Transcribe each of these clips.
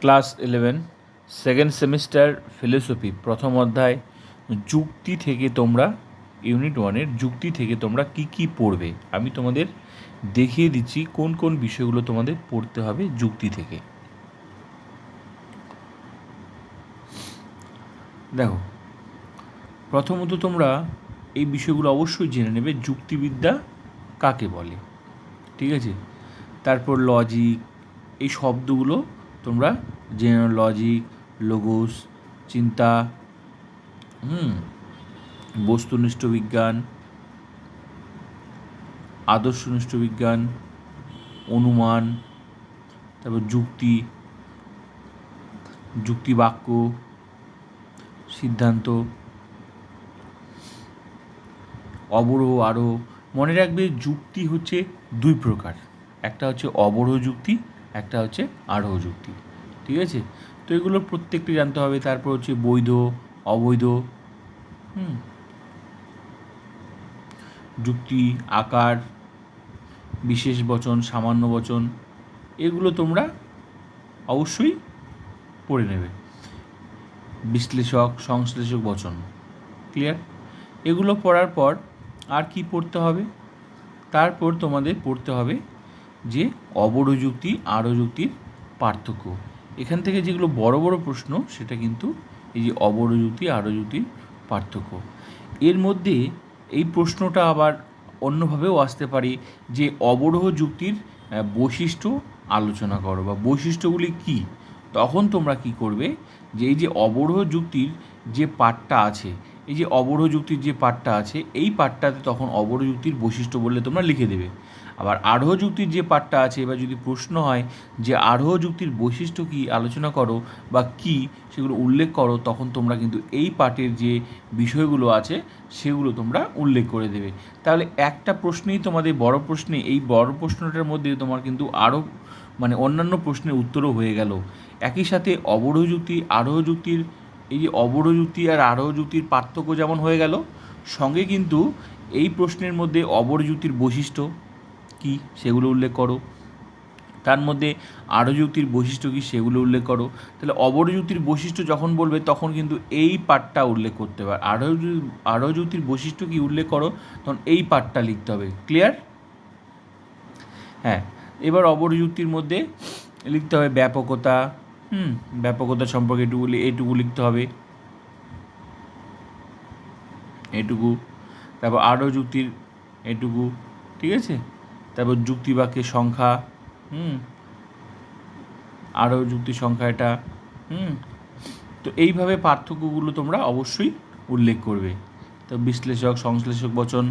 Class eleven second semester philosophy প্রথম অধ্যায়, যুক্তি থেকে তোমরা ইউনিট ওয়ানের যুক্তি থেকে তোমরা কি কি পড়বে? আমি তোমাদের দেখিয়ে দিচ্ছি কোন কোন বিষয়গুলো তোমাদের পড়তে হবে যুক্তি থেকে। দেখো, প্রথমত তোমরা এই বিষয়গুলো অবশ্যই জেনে নেবে যুক্তিবিদ্যা কাকে বলে, ঠিক আছে? তারপর লজিক এই শব্দগুলো তোমরা জেনে লজিক লোগোস চিন্তা, হুম, বস্তুনিষ্ঠ বিজ্ঞান, আদর্শনিষ্ঠ বিজ্ঞান, অনুমান, তারপর যুক্তি যুক্তি বাক্য, সিদ্ধান্ত, অবরোহ আরোহ। মনে রাখবে যুক্তি হচ্ছে দুই প্রকার, একটা হচ্ছে অবরোহ যুক্তি, একটা হচ্ছে আরোহ যুক্তি। ঠিক আছে? তো এগুলো প্রত্যেকটি জানতে হবে। তারপর হচ্ছে বৈধ, অবৈধ, হুম, যুক্তি, আকার, বিশেষ বচন, সামান্য বচন, এগুলো তোমরা অবশ্যই পড়ে নেবে। বিশ্লেষক, সংশ্লেষক বচন ক্লিয়ার এগুলো পড়ার পর আর কি পড়তে হবে? তারপর তোমাদের পড়তে হবে যে অবরোহ যুক্তি আরও যুক্তির পার্থক্য। এখান থেকে যেগুলো বড় বড় প্রশ্ন, সেটা কিন্তু এই যে অবরোহ যুক্তি পার্থক্য। এর মধ্যে এই প্রশ্নটা আবার অন্যভাবেও আসতে পারে যে অবরোহ যুক্তির বৈশিষ্ট্য আলোচনা করো বা বৈশিষ্ট্যগুলি কী? তখন তোমরা কি করবে যে এই যে অবরোহ যুক্তির যে পাঠটা আছে, এই যে অবরোহ যুক্তির যে পাঠটা আছে, এই পাঠটাতে তখন অবরোহ যুক্তির বৈশিষ্ট্য বললে তোমরা লিখে দেবে। আবার আরোহ যুক্তির যে পাঠটা আছে, এবার যদি প্রশ্ন হয় যে আরোহ যুক্তির বৈশিষ্ট্য কী, আলোচনা করো বা কী সেগুলো উল্লেখ করো, তখন তোমরা কিন্তু এই পাঠের যে বিষয়গুলো আছে সেগুলো তোমরা উল্লেখ করে দেবে। তাহলে একটা প্রশ্নেই তোমাদের বড় প্রশ্নে, এই বড় প্রশ্নটার মধ্যে তোমার কিন্তু আরও মানে অন্যান্য প্রশ্নের উত্তরও হয়ে গেল। একই সাথে অবরোহ যুক্তি, আরোহ যুক্তির, এই যে অবরোহ যুক্তি আর আরোহ যুক্তির পার্থক্য যেমন হয়ে গেল, সঙ্গে কিন্তু এই প্রশ্নের মধ্যে অবরোহ যুক্তির বৈশিষ্ট্য কী সেগুলো উল্লেখ করো। তার মধ্যে আরও যুক্তির বৈশিষ্ট্য কী সেগুলো উল্লেখ করো। তাহলে অবরযুক্তির বৈশিষ্ট্য যখন বলবে তখন কিন্তু এই পাঠটা উল্লেখ করতে হবে আরও আরও যুক্তির বৈশিষ্ট্য কী উল্লেখ করো তখন এই পাঠটা লিখতে হবে। ক্লিয়ার? হ্যাঁ এবার অবরযুক্তির মধ্যে লিখতে হবে ব্যাপকতা। হুম, ব্যাপকতা সম্পর্কে এটুকু এটুকু লিখতে হবে। এটুকু। তারপর আরও যুক্তির এটুকু। ঠিক আছে? তারপর যুক্তি বাক্যের সংখ্যা, হুম, আরও যুক্তি সংখ্যা এটা, হুম, তো এইভাবে পার্থক্যগুলো তোমরা অবশ্যই উল্লেখ করবে। তো বিশ্লেষক, সংশ্লেষক বচন,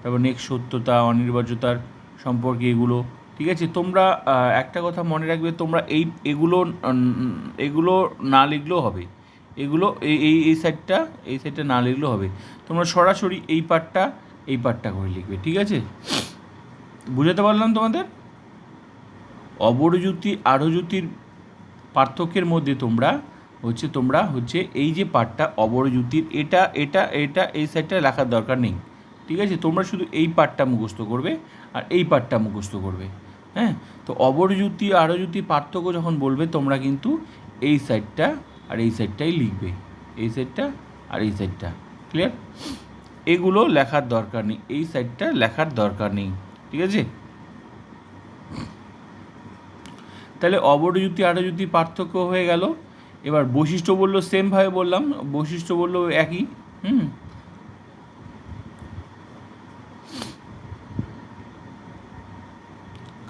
তারপর নেক্সট সত্যতা অনির্বার্যতার সম্পর্কে এগুলো, ঠিক আছে? তোমরা একটা কথা মনে রাখবে, তোমরা এই, এগুলো এগুলো না লিখলেও হবে। এগুলো, এই এই এই সাইডটা এই সাইডটা না লিখলেও হবে। তোমরা সরাসরি এই পার্টটা এই পার্টটা করে লিখবে, ঠিক আছে? বুঝাতে পারলাম তোমাদের? অবরযুক্তি আরোযুক্তির পার্থক্যের মধ্যে তোমরা হচ্ছে তোমরা হচ্ছে এই যে পার্টটা অবরজ্যোতির এটা এটা এটা, এই সাইডটা লেখার দরকার নেই। ঠিক আছে? তোমরা শুধু এই পার্টটা মুখস্থ করবে আর এই পার্টটা মুখস্থ করবে। হ্যাঁ? তো অবরজ্যোতি আরোযুক্তি পার্থক্য যখন বলবে, তোমরা কিন্তু এই সাইডটা আর এই সাইডটাই লিখবে। এই সাইডটা আর এই সাইডটা। ক্লিয়ার? এগুলো লেখার দরকার নেই। এই সাইডটা লেখার দরকার নেই। ঠিক আছে? তাহলে অবরযুক্তি আরযুক্তি পার্থক্য হয়ে গেল। এবার বৈশিষ্ট্য বলল সেমভাবে বললাম, বৈশিষ্ট্য বলল একই, হুম?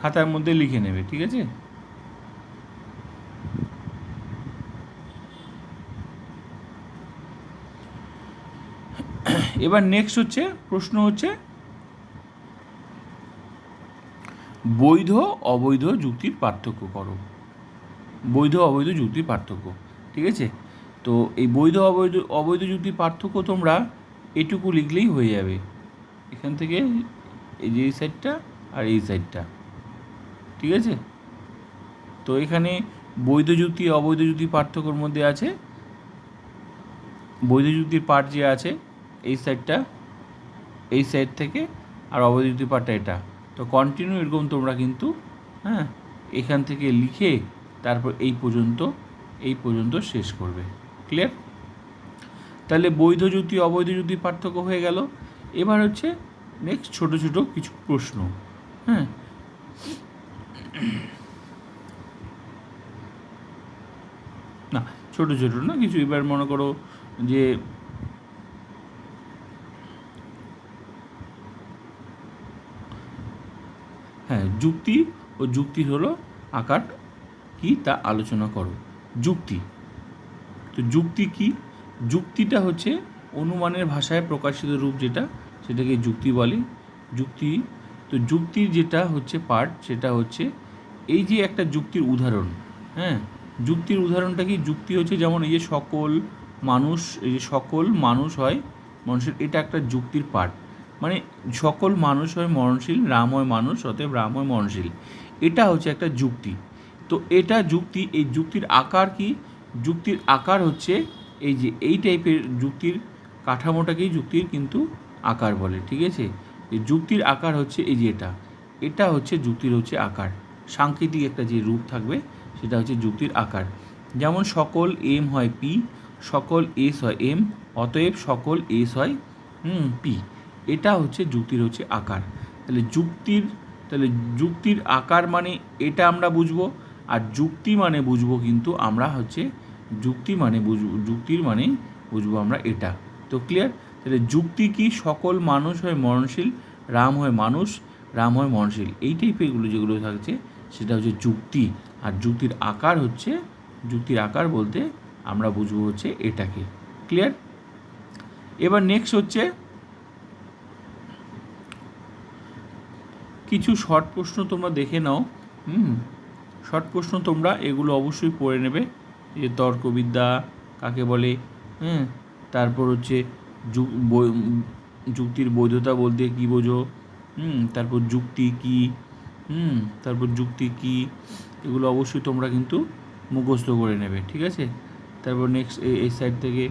খাতার মধ্যে লিখে নেবে, ঠিক আছে? এবার নেক্সট হচ্ছে, প্রশ্ন হচ্ছে বৈধ অবৈধ যুক্তির পার্থক্য করো। বৈধ অবৈধ যুক্তির পার্থক্য, ঠিক আছে? তো এই বৈধ অবৈধ অবৈধ যুক্তির পার্থক্য তোমরা এটুকু লিখলেই হয়ে যাবে। এখান থেকে এই যে এই সাইডটা আর এই সাইডটা, ঠিক আছে? তো এখানে বৈধ যুক্তি, অবৈধ যুক্তি পার্থক্যর মধ্যে আছে। বৈধ যুক্তির পার্ট যে আছে, এই সাইডটা, এই সাইড থেকে, আর অবৈধ যুক্তির পার্টটা এটা। তো কন্টিনিউ এরকম তোমরা কিন্তু হ্যাঁ এখান থেকে লিখে তারপর এই পর্যন্ত এই পর্যন্ত শেষ করবে। ক্লিয়ার তাহলে বৈধ যুক্তি অবৈধ যুক্তির পার্থক্য হয়ে গেল। এবার হচ্ছে নেক্সট ছোট ছোট কিছু প্রশ্ন হ্যাঁ। না, ছোট ছোট না, কিছু এবার মনে করো যে হ্যাঁ যুক্তি ও যুক্তি হলো আকার কি তা আলোচনা করো। যুক্তি। তো যুক্তি কি? যুক্তিটা হচ্ছে অনুমানের ভাষায় প্রকাশিত রূপ যেটা, সেটাকে যুক্তি বলে। যুক্তি, তো যুক্তির যেটা হচ্ছে পার্ট সেটা হচ্ছে এই যে একটা যুক্তির উদাহরণ হ্যাঁ? যুক্তির উদাহরণটা কি? যুক্তি হচ্ছে যেমন এই যে সকল মানুষ, এই যে সকল মানুষ হয়, মানুষের এটা একটা যুক্তির পার্ট মানে সকল মানুষ হয় মরণশীল রাম হয় মানুষ, অতএব রাম হয় মরণশীল। এটা হচ্ছে একটা যুক্তি। তো এটা যুক্তি, এই যুক্তির আকার কি? যুক্তির আকার হচ্ছে এই যে এই টাইপের যুক্তির কাঠামোটাকেই যুক্তির কিন্তু আকার বলে, ঠিক আছে? এই যুক্তির আকার হচ্ছে এই যে এটা। এটা হচ্ছে যুক্তির হচ্ছে আকার। সাংকেতিক একটা যে রূপ থাকবে, সেটা হচ্ছে যুক্তির আকার। যেমন সকল এম হয় পি, সকল এস হয় এম, অতএব সকল এস হয় পি। এটা হচ্ছে যুক্তির হচ্ছে আকার। তাহলে যুক্তির তাহলে যুক্তির আকার মানে এটা আমরা বুঝব আর যুক্তি মানে বুঝব কিন্তু আমরা হচ্ছে যুক্তি মানে বুঝব যুক্তির মানে বুঝব আমরা এটা। তো ক্লিয়ার তাহলে যুক্তি কি? সকল মানুষ হয় মরণশীল, রাম হয় মানুষ, রাম হয় মরণশীল। এই টাইপেরগুলো যেগুলো থাকছে, সেটা হচ্ছে যুক্তি। আর যুক্তির আকার হচ্ছে, যুক্তির আকার বলতে আমরা বুঝব হচ্ছে এটাকে। ক্লিয়ার এবার নেক্সট হচ্ছে কিছু শর্ট প্রশ্ন তোমরা দেখে নাও, হুম? শর্ট প্রশ্ন তোমরা, এগুলো অবশ্যই পড়ে নেবে। যে তর্কবিদ্যা, কাকে বলে হ্যাঁ তারপর হচ্ছে যুক্তির বৈধতা বলতে কী বোঝো, হুম? তারপর যুক্তি কী, হুম? তারপর যুক্তি কী, এগুলো অবশ্যই তোমরা কিন্তু মুখস্থ করে নেবে, ঠিক আছে? তারপর নেক্সট এই সাইড থেকে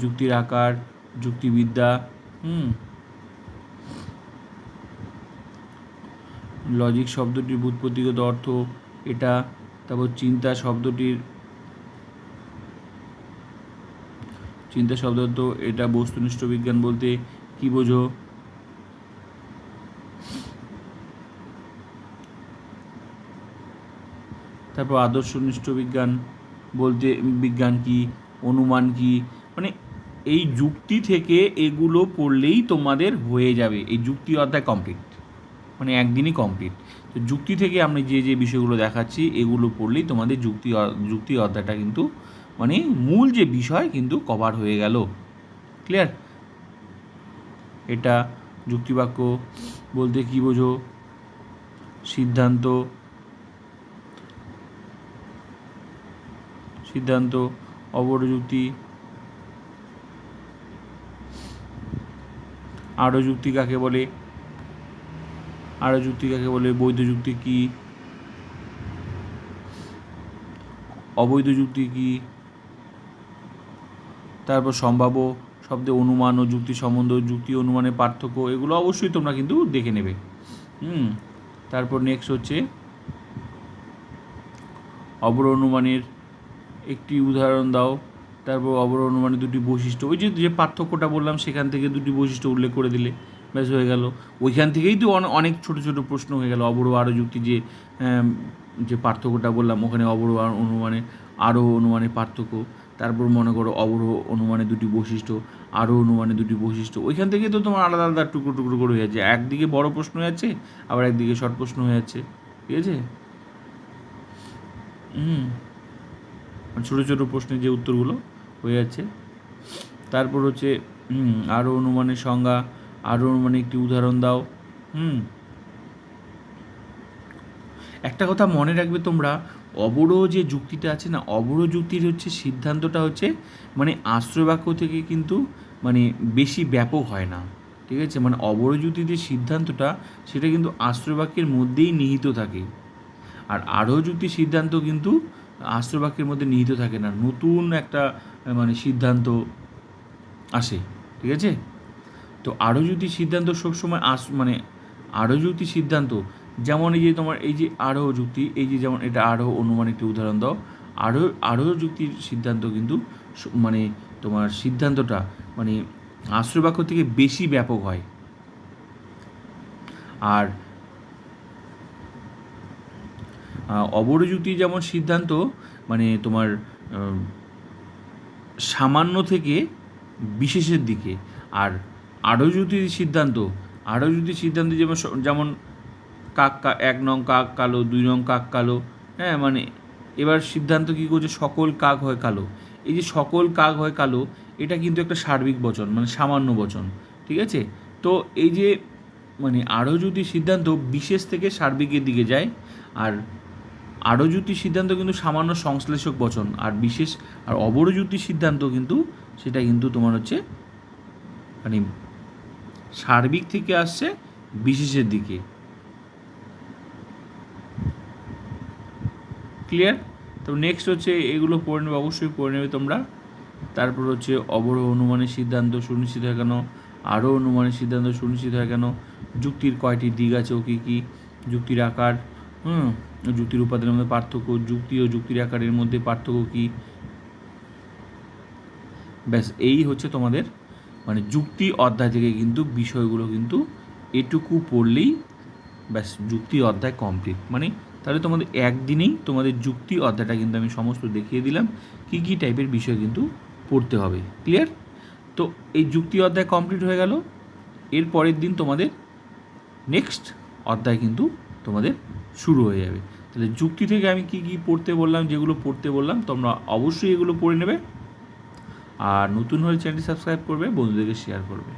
যুক্তির আকার, যুক্তিবিদ্যা, হুম? লজিক শব্দটির ব্যুৎপত্তিগত অর্থ এটা, তারপর চিন্তা শব্দটির চিন্তা শব্দ তো এটা, বস্তুনিষ্ঠ বিজ্ঞান বলতে কি বোঝো? তারপর আদর্শনিষ্ঠ বিজ্ঞান বলতে বিজ্ঞান কি, অনুমান কি? মানে এই যুক্তি থেকে এগুলো পড়লেই তোমাদের হয়ে যাবে। এই যুক্তি অধ্যায় কমপ্লিট মানে একদিনই কমপ্লিট তো যুক্তি থেকে আমি যে যে বিষয়গুলো দেখাচ্ছি, এগুলো পড়লেই তোমাদের যুক্তি যুক্তি অধ্যায়টা কিন্তু মানে মূল যে বিষয় কিন্তু কভার হয়ে গেল। ক্লিয়ার এটা যুক্তিবাক্য, বলতে কী বোঝো? সিদ্ধান্ত। সিদ্ধান্ত অবরোধ যুক্তি আরও যুক্তি কাকে বলে? আরও যুক্তি কাকে বলে, বৈধ যুক্তি কি? অবৈধ যুক্তি কি? তারপর সম্ভাব্য শব্দে অনুমান ও যুক্তি সম্বন্ধ যুক্তি অনুমানের পার্থক্য, এগুলো অবশ্যই তোমরা কিন্তু দেখে নেবে। হুম, তারপর নেক্সট হচ্ছে অবর অনুমানের একটি উদাহরণ দাও। তারপর অবর অনুমানের দুটি বৈশিষ্ট্য, ওই যে যে পার্থক্যটা বললাম, সেখান থেকে দুটি বৈশিষ্ট্য উল্লেখ করে দিলে। ব্যাস হয়ে গেল। ওইখান থেকেই তো অনেক ছোট ছোট প্রশ্ন হয়ে গেল। অবর আরও যুক্তি যে যে পার্থক্যটা বললাম, ওখানে অবর আর অনুমানে আরও অনুমানের পার্থক্য। তারপর মনে করো অবরোহ অনুমানের দুটি বৈশিষ্ট্য আরও অনুমানের দুটি বৈশিষ্ট্য। ওইখান থেকে তো তোমার আলাদা আলাদা টুকরো টুকরো করে হয়ে যাচ্ছে। একদিকে বড় প্রশ্ন হয়ে যাচ্ছে, আবার একদিকে শর্ট প্রশ্ন হয়ে যাচ্ছে। ঠিক আছে? হুম। মানে ছোটো ছোটো প্রশ্নের যে উত্তরগুলো হয়ে যাচ্ছে। তারপর হচ্ছে আরও অনুমানের সংজ্ঞা আরও মানে একটি উদাহরণ দাও। হুম। একটা কথা মনে রাখবে তোমরা, অবরোহ যে যুক্তিটা আছে না, অবরোহ যুক্তির হচ্ছে সিদ্ধান্তটা হচ্ছে মানে আশ্রয় বাক্য থেকে কিন্তু মানে বেশি ব্যাপক হয় না। ঠিক আছে? মানে অবরোহ যুক্তির যে সিদ্ধান্তটা, সেটা কিন্তু আশ্রয় বাক্যের মধ্যেই নিহিত থাকে। আর আরও যুক্তির সিদ্ধান্ত কিন্তু আশ্রয় বাক্যের মধ্যে নিহিত থাকে না। নতুন একটা মানে সিদ্ধান্ত আসে। ঠিক আছে? তো আরও যদি সিদ্ধান্ত সবসময় আস মানে আরও যদি সিদ্ধান্ত, যেমন এই যে তোমার, এই যে আরোহ যুক্তি, এই যে যেমন এটা আরোহ অনুমান একটি উদাহরণ দাও আরও আরোহ যুক্তির সিদ্ধান্ত কিন্তু মানে তোমার সিদ্ধান্তটা মানে আশ্রয় বাক্য থেকে বেশি ব্যাপক হয়। আর অবরযুক্তি যেমন সিদ্ধান্ত মানে তোমার সামান্য থেকে বিশেষের দিকে, আর আরও যদি সিদ্ধান্ত, আরও যদি সিদ্ধান্ত যেমন যেমন কাক এক নং কাক কালো, দুই নং কাক কালো হ্যাঁ মানে এবার সিদ্ধান্ত কী করছে, সকল কাক হয় কালো। এই যে সকল কাক হয় কালো, এটা কিন্তু একটা সার্বিক বচন মানে সামান্য বচন, ঠিক আছে? তো এই যে মানে আরও যদি সিদ্ধান্ত বিশেষ থেকে সার্বিকের দিকে যায়, আর আরোযুক্তি সিদ্ধান্ত কিন্তু সামান্য সংশ্লেষক বচন, আর বিশেষ, আর অবরযুক্তি সিদ্ধান্ত কিন্তু, সেটা কিন্তু তোমার হচ্ছে মানে সার্বিক থেকে আসছে, বিশেষের দিকে। ক্লিয়ার তো নেক্সট হচ্ছে এগুলো পড়ে নেবে, অবশ্যই পড়ে নেবে তোমরা। তারপর হচ্ছে অবরোহ অনুমানের সিদ্ধান্ত সুনিশ্চিত হয় কেন? আরও অনুমানের সিদ্ধান্ত সুনিশ্চিত হয় কেন? যুক্তির কয়টি দিক আছে ও কী কী? যুক্তির আকার, হুম? যুক্তির উপাদানের মধ্যে পার্থক্য, যুক্তি ও যুক্তির আকারের মধ্যে পার্থক্য কী? ব্যাস, এই হচ্ছে তোমাদের মানে যুক্তি অধ্যায় থেকে কিন্তু বিষয়গুলো কিন্তু এটুকু পড়লেই ব্যাস যুক্তি অধ্যায় কমপ্লিট মানে তাহলে তোমাদের একদিনেই তোমাদের যুক্তি অধ্যায়টা কিন্তু আমি সমস্ত দেখিয়ে দিলাম, কী কী টাইপের বিষয় কিন্তু পড়তে হবে ক্লিয়ার তো এই যুক্তি অধ্যায় কমপ্লিট হয়ে গেল, এর পরের দিন তোমাদের নেক্সট অধ্যায় কিন্তু তোমাদের শুরু হয়ে যাবে। তাহলে যুক্তি থেকে আমি কি কি পড়তে বললাম, যেগুলো পড়তে বললাম, তোমরা অবশ্যই এগুলো পড়ে নেবে। আর নতুন হলে চ্যানেলটি সাবস্ক্রাইব করবে বন্ধুদেরকে শেয়ার করবে।